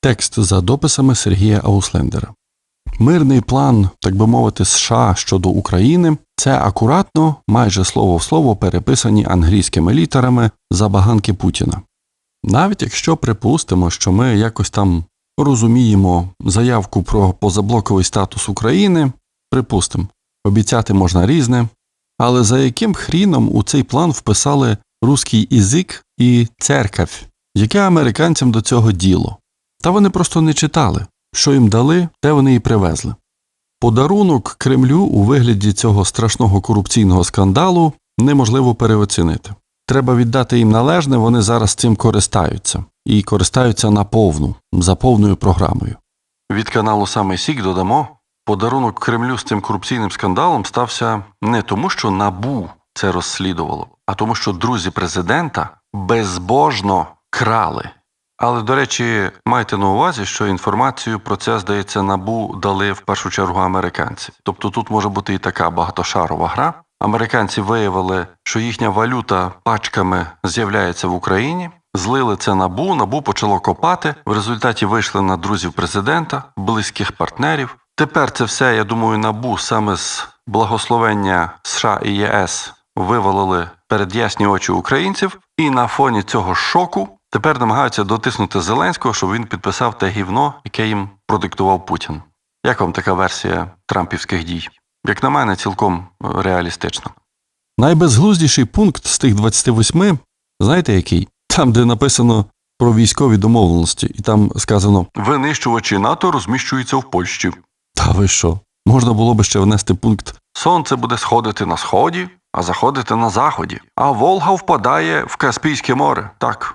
Текст за дописами Сергія Ауслендера. Мирний план, так би мовити, США щодо України це акуратно, майже слово в слово переписані англійськими літерами забаганки Путіна. Навіть якщо припустимо, що ми якось там розуміємо заявку про позаблоковий статус України, припустимо, обіцяти можна різне, але за яким хріном у цей план вписали руський ізик і церквь, яке американцям до цього діло? Та вони просто не читали, що їм дали, те вони і привезли. Подарунок Кремлю у вигляді цього страшного корупційного скандалу неможливо переоцінити. Треба віддати їм належне, вони зараз цим користаються і користаються наповну, за повною програмою. Від каналу Саме Сік додамо подарунок Кремлю з цим корупційним скандалом стався не тому, що набу це розслідувало, а тому, що друзі президента безбожно крали. Але, до речі, майте на увазі, що інформацію про це, здається, набу дали в першу чергу американці. Тобто тут може бути і така багатошарова гра. Американці виявили, що їхня валюта пачками з'являється в Україні. Злили це набу, набу почало копати. В результаті вийшли на друзів президента, близьких партнерів. Тепер це все, я думаю, набу саме з благословення США і ЄС вивалили перед ясні очі українців, і на фоні цього шоку тепер намагаються дотиснути Зеленського, щоб він підписав те гівно, яке їм продиктував Путін. Як вам така версія трампівських дій? Як на мене, цілком е, реалістично. Найбезглуздіший пункт з тих 28, знаєте який? Там, де написано про військові домовленості, і там сказано Винищувачі НАТО розміщуються в Польщі. Та ви що? Можна було би ще внести пункт Сонце буде сходити на сході, а заходити на заході, а Волга впадає в Каспійське море. Так.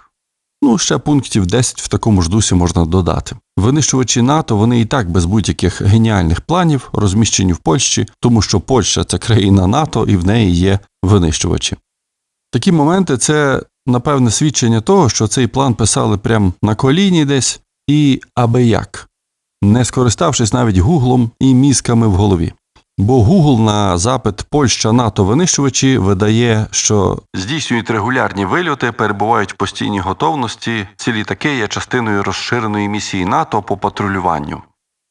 Ну, ще пунктів 10 в такому ж дусі можна додати. Винищувачі НАТО вони і так без будь-яких геніальних планів розміщені в Польщі, тому що Польща це країна НАТО і в неї є винищувачі. Такі моменти це, напевне, свідчення того, що цей план писали прямо на коліні десь і аби як, не скориставшись навіть гуглом і мізками в голові. Бо Google на запит Польща НАТО винищувачі видає, що здійснюють регулярні вильоти, перебувають в постійній готовності. Ці літаки є частиною розширеної місії НАТО по патрулюванню.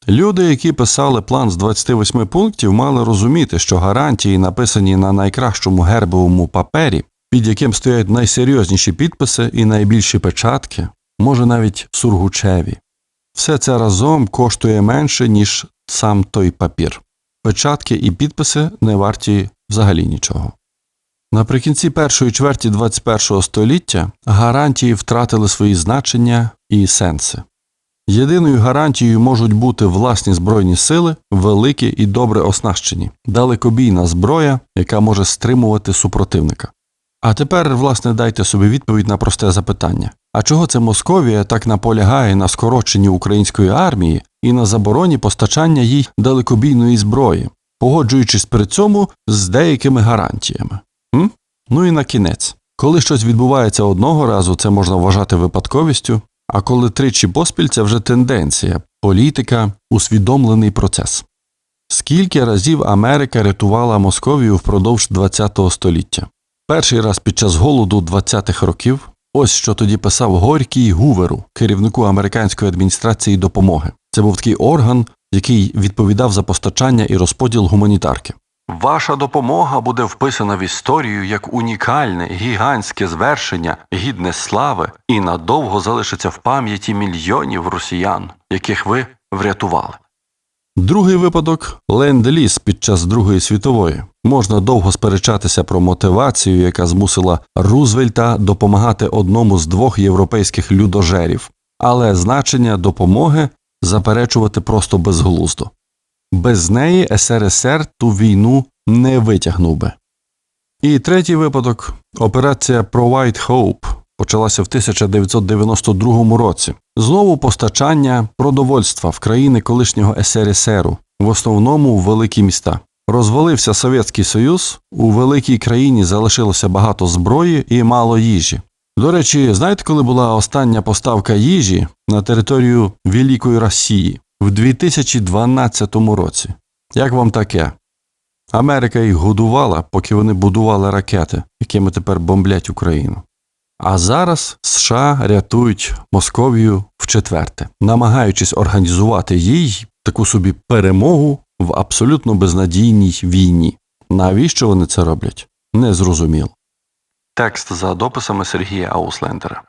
Люди, які писали план з 28 пунктів, мали розуміти, що гарантії, написані на найкращому гербовому папері, під яким стоять найсерйозніші підписи і найбільші печатки, може навіть сургучеві. Все це разом коштує менше, ніж сам той папір. Печатки і підписи не варті взагалі нічого. Наприкінці першої чверті 21 століття гарантії втратили свої значення і сенси. Єдиною гарантією можуть бути власні збройні сили, великі і добре оснащені, далекобійна зброя, яка може стримувати супротивника. А тепер, власне, дайте собі відповідь на просте запитання: а чого це Московія так наполягає на скороченні української армії і на забороні постачання їй далекобійної зброї, погоджуючись при цьому з деякими гарантіями? М? Ну і на кінець. Коли щось відбувається одного разу, це можна вважати випадковістю, а коли тричі поспіль це вже тенденція, політика, усвідомлений процес. Скільки разів Америка рятувала Московію впродовж ХХ століття? Перший раз під час голоду 20-х років, ось що тоді писав Горький Гуверу, керівнику американської адміністрації допомоги. Це був такий орган, який відповідав за постачання і розподіл гуманітарки. Ваша допомога буде вписана в історію як унікальне, гігантське звершення, гідне слави і надовго залишиться в пам'яті мільйонів росіян, яких ви врятували. Другий випадок ленд-ліз під час Другої світової. Можна довго сперечатися про мотивацію, яка змусила Рузвельта допомагати одному з двох європейських людожерів, але значення допомоги заперечувати просто безглуздо. Без неї СРСР ту війну не витягнув би. І третій випадок операція Provide Hope почалася в 1992 році. Знову постачання продовольства в країни колишнього СРСРу, в основному в великі міста. Розвалився Совєтський Союз, у великій країні залишилося багато зброї і мало їжі. До речі, знаєте, коли була остання поставка їжі на територію Великої Росії в 2012 році? Як вам таке? Америка їх годувала, поки вони будували ракети, якими тепер бомблять Україну. А зараз США рятують Московію вчетверте, намагаючись організувати їй таку собі перемогу в абсолютно безнадійній війні. Навіщо вони це роблять? Незрозуміло. Текст за дописами Сергія Ауслендера.